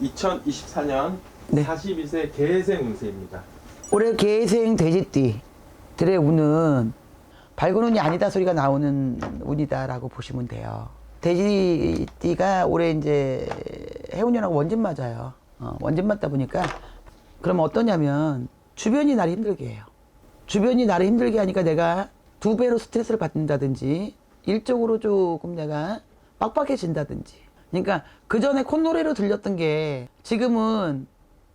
2024년 네. 42세 개생 운세입니다. 올해 개생 돼지띠들의 운은 밝은 운이 아니다 소리가 나오는 운이다라고 보시면 돼요. 돼지띠가 올해 이제 해운년하고 원진 맞아요. 어, 원진 맞다 보니까 그러면 어떠냐면 주변이 나를 힘들게 해요. 주변이 나를 힘들게 하니까 내가 두 배로 스트레스를 받는다든지 일적으로 조금 내가 빡빡해진다든지. 그러니까 그 전에 콧노래로 들렸던 게 지금은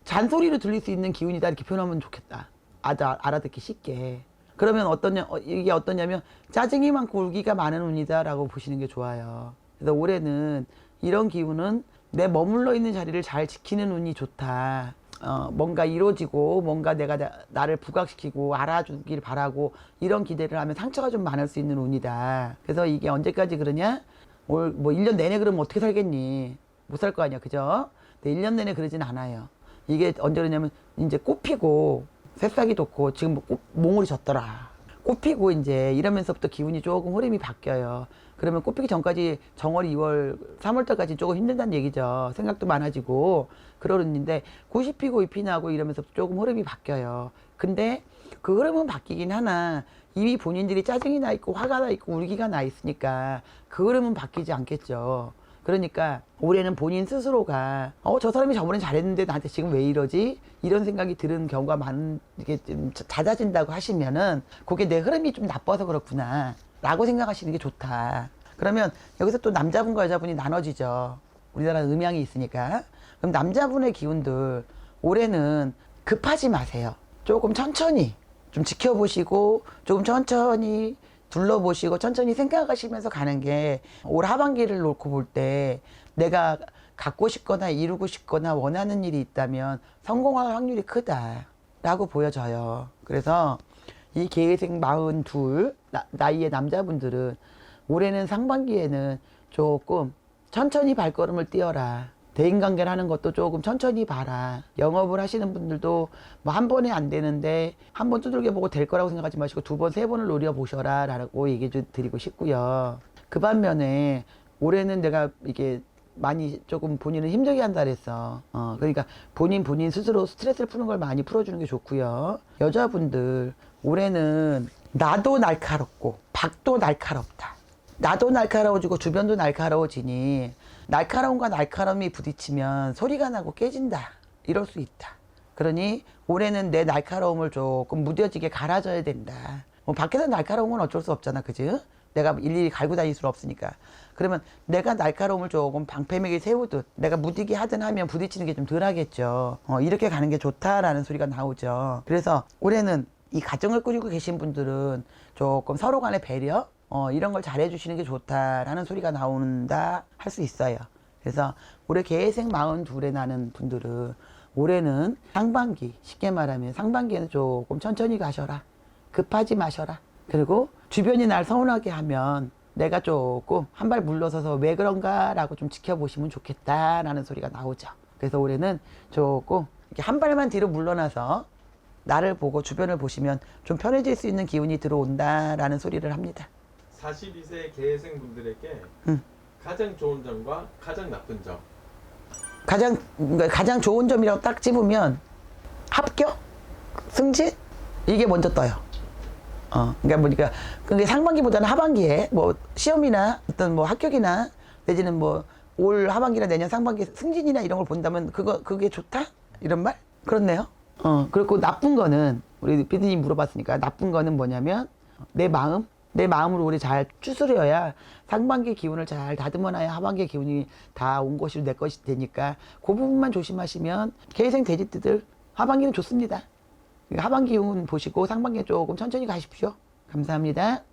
잔소리로 들릴 수 있는 기운이다 이렇게 표현하면 좋겠다. 아다 알아듣기 쉽게. 그러면 어떠냐 어, 이게 어떠냐면 짜증이 많고 울기가 많은 운이다라고 보시는 게 좋아요. 그래서 올해는 이런 기운은 내 머물러 있는 자리를 잘 지키는 운이 좋다. 어, 뭔가 이루어지고 뭔가 내가 나, 나를 부각시키고 알아주길 바라고 이런 기대를 하면 상처가 좀 많을 수 있는 운이다. 그래서 이게 언제까지 그러냐? 올 뭐 1년 내내 그러면 어떻게 살겠니? 못 살 거 아니야. 그죠? 근데 1년 내내 그러진 않아요. 이게 언제 그러냐면 이제 꽃 피고 새싹이 돋고 지금 뭐 꽃, 몽울이 졌더라. 꽃 피고 이제 이러면서부터 기운이 조금 흐름이 바뀌어요. 그러면 꽃피기 전까지 정월, 2월, 3월 달까지 조금 힘들다는 얘기죠. 생각도 많아지고 그러는데 꽃이 피고 잎이 나고 이러면서 조금 흐름이 바뀌어요. 근데 그 흐름은 바뀌긴 하나 이미 본인들이 짜증이 나 있고 화가 나 있고 울기가 나 있으니까 그 흐름은 바뀌지 않겠죠. 그러니까 올해는 본인 스스로가 어 저 사람이 저번에 잘했는데 나한테 지금 왜 이러지 이런 생각이 드는 경우가 많은 이게 좀 잦아진다고 하시면은 그게 내 흐름이 좀 나빠서 그렇구나라고 생각하시는 게 좋다. 그러면 여기서 또 남자분과 여자분이 나눠지죠. 우리나라 음양이 있으니까 그럼 남자분의 기운들 올해는 급하지 마세요. 조금 천천히 좀 지켜보시고 조금 천천히 둘러보시고 천천히 생각하시면서 가는 게 올 하반기를 놓고 볼 때 내가 갖고 싶거나 이루고 싶거나 원하는 일이 있다면 성공할 확률이 크다라고 보여져요. 그래서 이 계생 마흔 둘 나이의 남자분들은 올해는 상반기에는 조금 천천히 발걸음을 띄어라. 대인관계를 하는 것도 조금 천천히 봐라. 영업을 하시는 분들도 뭐 한 번에 안 되는데 한 번 두들겨 보고 될 거라고 생각하지 마시고 두 번, 세 번을 노려 보셔라. 라고 얘기 좀 드리고 싶고요. 그 반면에 올해는 내가 이게 많이 조금 본인을 힘들게 한다 그랬어. 어, 그러니까 본인 본인 스스로 스트레스를 푸는 걸 많이 풀어주는 게 좋고요. 여자분들 올해는 나도 날카롭고 밖도 날카롭다. 나도 날카로워지고 주변도 날카로워지니 날카로움과 날카로움이 부딪히면 소리가 나고 깨진다. 이럴 수 있다. 그러니 올해는 내 날카로움을 조금 무뎌지게 갈아줘야 된다. 뭐 밖에서 날카로운 건 어쩔 수 없잖아. 그지? 내가 일일이 갈고 다닐 수 없으니까. 그러면 내가 날카로움을 조금 방패맥에 세우듯 내가 무디게 하든 하면 부딪히는 게 좀 덜 하겠죠. 어, 이렇게 가는 게 좋다라는 소리가 나오죠. 그래서 올해는 이 가정을 꾸리고 계신 분들은 조금 서로 간의 배려, 어, 이런 걸 잘해주시는 게 좋다라는 소리가 나온다 할 수 있어요. 그래서 올해 계생 마흔 둘에 나는 분들은 올해는 상반기, 쉽게 말하면 상반기에는 조금 천천히 가셔라. 급하지 마셔라. 그리고 주변이 날 서운하게 하면 내가 조금 한 발 물러서서 왜 그런가라고 좀 지켜보시면 좋겠다라는 소리가 나오죠. 그래서 올해는 조금 이렇게 한 발만 뒤로 물러나서 나를 보고 주변을 보시면 좀 편해질 수 있는 기운이 들어온다라는 소리를 합니다. 42세 개생 분들에게 음. 가장 좋은 점과 가장 나쁜 점. 가장 그러니까 가장 좋은 점이라고 딱 집으면 합격, 승진 이게 먼저 떠요. 어, 그러니까 뭐니까 그게 상반기보다는 하반기에 뭐 시험이나 어떤 뭐 합격이나 내지는 뭐 올 하반기나 내년 상반기 승진이나 이런 걸 본다면 그거 그게 좋다 이런 말 그렇네요. 어 그리고 나쁜 거는 우리 피디님 물어봤으니까 나쁜 거는 뭐냐면 내 마음 내 마음으로 우리 잘 추스려야 상반기 기운을 잘 다듬어놔야 하반기 기운이 다 온 것이 내 것이 되니까 그 부분만 조심하시면 개생 돼지띠들 하반기는 좋습니다. 하반기 기운 보시고 상반기 조금 천천히 가십시오. 감사합니다.